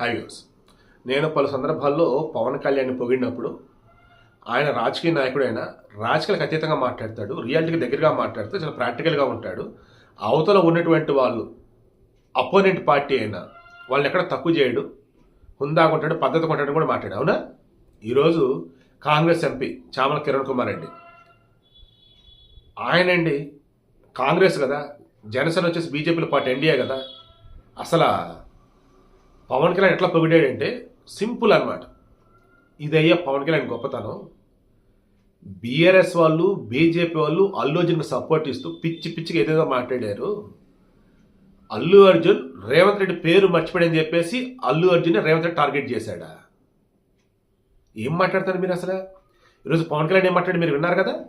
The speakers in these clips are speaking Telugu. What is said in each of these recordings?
హాయ్ వ్యూస్ నేను పలు సందర్భాల్లో పవన్ కళ్యాణ్ని పొగిడినప్పుడు ఆయన రాజకీయ నాయకుడైనా రాజకీయాలకు అతీతంగా మాట్లాడతాడు రియాలిటీకి దగ్గరగా మాట్లాడుతూ చాలా ప్రాక్టికల్గా ఉంటాడు. అవతల ఉన్నటువంటి వాళ్ళు అపోనెంట్ పార్టీ అయినా వాళ్ళని ఎక్కడ తక్కువ చేయడు హుందాగా ఉంటాడు పద్ధతిగా ఉంటాడు కూడా మాట్లాడు. అవునా? ఈరోజు కాంగ్రెస్ ఎంపీ చామల కిరణ్ కుమార్ రెడ్డి. ఆయనండి కాంగ్రెస్ కదా జనసేన వచ్చేసి బీజేపీలో పార్టీ ఎన్డీఏ కదా. అసలు పవన్ కళ్యాణ్ ఎట్లా పొగిడాడంటే సింపుల్ అనమాట ఇదయ్యా పవన్ కళ్యాణ్ గొప్పతనం. బీఆర్ఎస్ వాళ్ళు బీజేపీ వాళ్ళు అల్లు అర్జున్కి సపోర్ట్ ఇస్తూ పిచ్చి పిచ్చిగా ఏదేదో మాట్లాడారు. అల్లు అర్జున్ రేవంత్ రెడ్డి పేరు మర్చిపోయాడని చెప్పేసి అల్లు అర్జున్ రేవంత్ రెడ్డి టార్గెట్ చేశాడా? ఏం మాట్లాడతారు మీరు అసలు? ఈరోజు పవన్ కళ్యాణ్ ఏం మాట్లాడి మీరు విన్నారు కదా?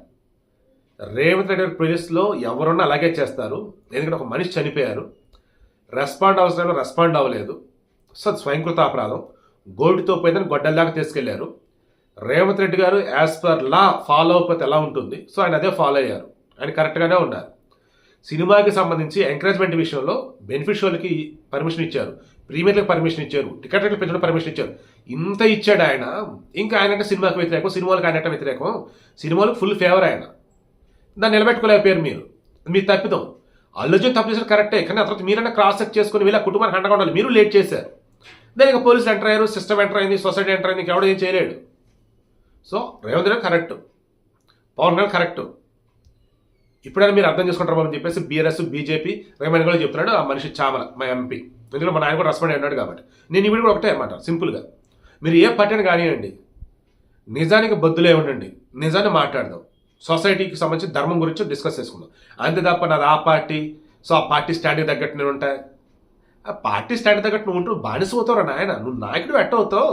రేవంత్ రెడ్డి గారి ప్లేస్లో ఎవరున్నా అలాగే చేస్తారు. ఎందుకంటే ఒక మనిషి చనిపోయారు. రెస్పాండ్ అవసరంలో రెస్పాండ్ అవ్వలేదు. సో స్వయంకృత అపరాధం. గోల్డ్తో పోయిందని గొడ్డల్లాగా తీసుకెళ్ళారు. రేవంత్ రెడ్డి గారు యాజ్ పర్ లా ఫాలో అయిపోతే ఎలా ఉంటుంది? సో ఆయన అదే ఫాలో అయ్యారు. ఆయన కరెక్ట్గానే ఉన్నారు. సినిమాకి సంబంధించి ఎంకరేజ్మెంట్ విషయంలో బెనిఫిషియల్కి పర్మిషన్ ఇచ్చారు. ప్రీమియర్లకు పర్మిషన్ ఇచ్చారు. టికెట్ రేట్లు పెంచడం పర్మిషన్ ఇచ్చారు. ఇంత ఇచ్చాడు ఆయన. ఇంకా ఆయన అంటే సినిమాకి వ్యతిరేకం సినిమాలకు ఆయన వ్యతిరేకం. సినిమాలకు ఫుల్ ఫేవర్ ఆయన. దాన్ని నిలబెట్టుకోలేకపోయారు మీరు. మీ తప్పిదం. అల్లుజు తప్పు చేసిన కరెక్టే. కానీ ఆ తర్వాత మీరైనా క్రాస్ చెక్ చేసుకుని వీళ్ళ కుటుంబానికి అండగా ఉండాలి. మీరు లేట్ చేశారు. దానికి పోలీసులు ఎంటర్ అయ్యారు సిస్టమ్ ఎంటర్ అయింది సొసైటీ ఎంటర్ అయింది ఎవడో ఏం చేయలేడు. So Revanth Reddy correct Pawan Kalyan correct ఇప్పుడైనా మీరు అర్థం చేసుకుంటారు అని చెప్పేసి బీఆర్ఎస్ బీజేపీ రేవంత్ కూడా చెప్తున్నాడు ఆ మనిషి చామల మా ఎంపీ ఎందుకంటే మా ఆయన కూడా రెస్పాండ్ అన్నాడు కాబట్టి. నేను ఇప్పుడు కూడా ఒకటే అన్నమాట సింపుల్గా మీరు ఏ పార్టీ అని కానివ్వండి నిజానికి బద్దులే ఉండండి నిజాన్ని మాట్లాడదాం. సొసైటీకి సంబంధించి ధర్మం గురించి డిస్కస్ చేసుకుందాం. అంతే తప్ప నాది ఆ పార్టీ సో ఆ పార్టీ స్టాండ్కి తగ్గట్టు నేను ఉంటాయి ఆ పార్టీ స్టాండ్ తగ్గట్టు నువ్వు ఉంటూ బానిస అవుతావు నాయన. నువ్వు నాయకుడు ఎట్టవుతావు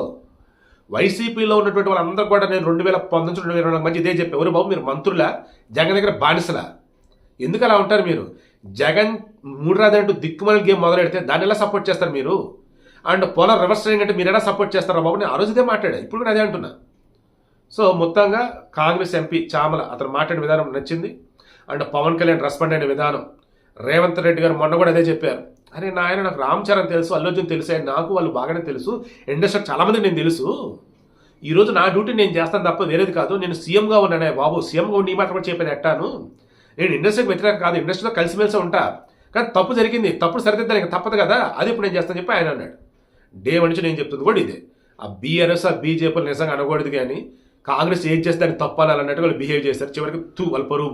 వైసీపీలో ఉన్నటువంటి వాళ్ళందరూ కూడా నేను రెండు వేల పంతొమ్మిది రెండు వేల ఇరవై మధ్య ఇదే చెప్పి. ఎవరు బాబు మీరు మంత్రులా? జగన్ దగ్గర బానిసలా? ఎందుకు అలా ఉంటారు మీరు? జగన్ మూడు రాదంటూ దిక్కుమల గేమ్ మొదలెడితే దాన్ని ఎలా సపోర్ట్ చేస్తారు మీరు? అండ్ పోలర్ రివర్స్ అంటే మీరు ఎలా సపోర్ట్ చేస్తారా బాబు? నేను ఆ రోజు ఇదే మాట్లాడా. ఇప్పుడు కూడా అదే అంటున్నా. సో మొత్తంగా కాంగ్రెస్ ఎంపీ చామల అతను మాట్లాడిన విధానం నచ్చింది. అండ్ పవన్ కళ్యాణ్ రెస్పాండ్ అయిన విధానం రేవంత్ రెడ్డి గారు మొన్న కూడా అదే చెప్పారు. అరే నాయన నాకు రామ్ చరణ్ తెలుసు అల్లు అర్జున్ తెలుసు నాకు వాళ్ళు బాగానే తెలుసు ఇండస్ట్రీ చాలామంది నేను తెలుసు. ఈరోజు నా డ్యూటీ నేను చేస్తాను తప్ప వేరేది కాదు. నేను సీఎంగా ఉన్నానే బాబు సీఎంగా ఉండి ఈ మాత్రం కూడా చెప్పాను ఎట్టాను? నేను ఇండస్ట్రీకి వ్యతిరేకం కాదు ఇండస్ట్రీలో కలిసిమెలిసి ఉంటా. కానీ తప్పు జరిగింది తప్పుడు ఇంకా తప్పదు కదా అది ఇప్పుడు నేను చేస్తాను చెప్పి ఆయన అన్నాడు. డే నుంచి నేను చెప్తుంది కూడా ఇదే. ఆ బీఆర్ఎస్ ఆ బీజేపీలు నిజంగా అనకూడదు కానీ కాంగ్రెస్ ఏం చేస్తే దాన్ని తప్పాలన్నట్టు వాళ్ళు బిహేవ్ చేస్తారు చివరికి తూ వాళ్ళు పరువు